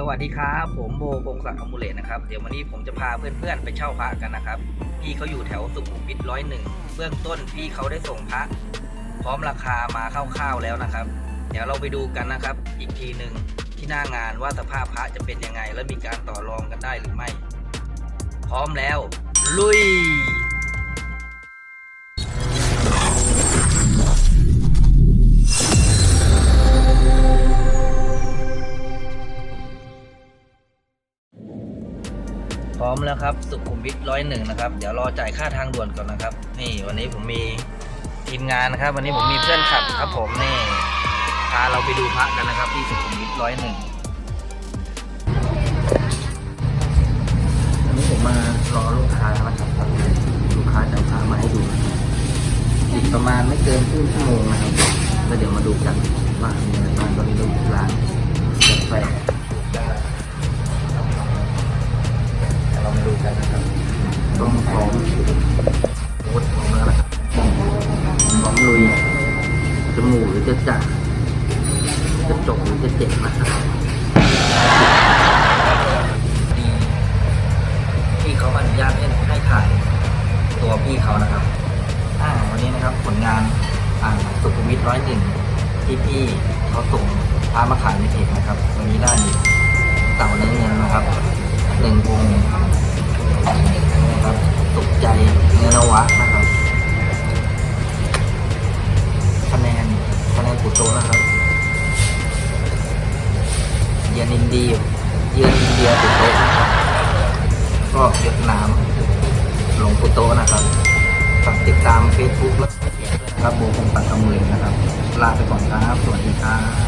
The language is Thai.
สวัสดีครับ ผมโบพงศักดิ์อมูเลตนะครับเดี๋ยววันนี้ผมจะพาเพื่อนๆไปเช่าพระกันนะครับ พี่เขาอยู่แถวสุขุมวิทร้อยหนึ่งเบื้องต้นพี่เขาได้ส่งพระพร้อมราคามาคร่าวๆแล้วนะครับ เดี๋ยวเราไปดูกันนะครับ อีกทีหนึ่งที่หน้างานว่าสภาพพระจะเป็นยังไง และมีการต่อรองกันได้หรือไม่ พร้อมแล้ว ลุย พร้อมแล้วครับ สุขุมวิทร้อยหนึ่งนะครับ เดี๋ยวรอจ่ายค่าทางด่วนก่อนนะครับ นี่วันนี้ผมมีทีมงานนะครับ วันนี้ผมมีเพื่อนขับครับ ผมนี่พาเราไปดูพระกันนะครับ ที่สุขุมวิทร้อยหนึ่งวันนี้ผมมารอลูกค้านะครับลูกค้าจะเอามาให้ดูอีกประมาณไม่เกินครึ่งชั่วโมงนะครับแล้วเดี๋ยวมาดูกันว่ามีอะไรบ้างตอนนี้เราอยู่ร้านกาแฟ ต้องพร้อมโอ้พร้อมแล้วนะครับพร้อมลุยจะหมู่หรือจะจัดจะจบหรือจะเจ็บนะครับดีพี่เขาอนุญาตให้ให้ถ่ายตัวพี่เขานะครับอ่าวันนี้นะครับผลงานอ่าสุขุมวิทร้อยหนึ่งที่พี่เขาส่งพามาขายในเพจนะครับ วันนี้ได้เต่าเนื้อเงินนะครับหนึ่งวงะครับเยือนอินเดียเยือนอินเดียถึงโตะนะครับ ก็เวียดนามหลงปุโตนะครับฝากติดตาม Facebook และเพจด้วยนะครับโบคงตัดทำมือนะครับ ลาไปก่อนครับ สวัสดีครับ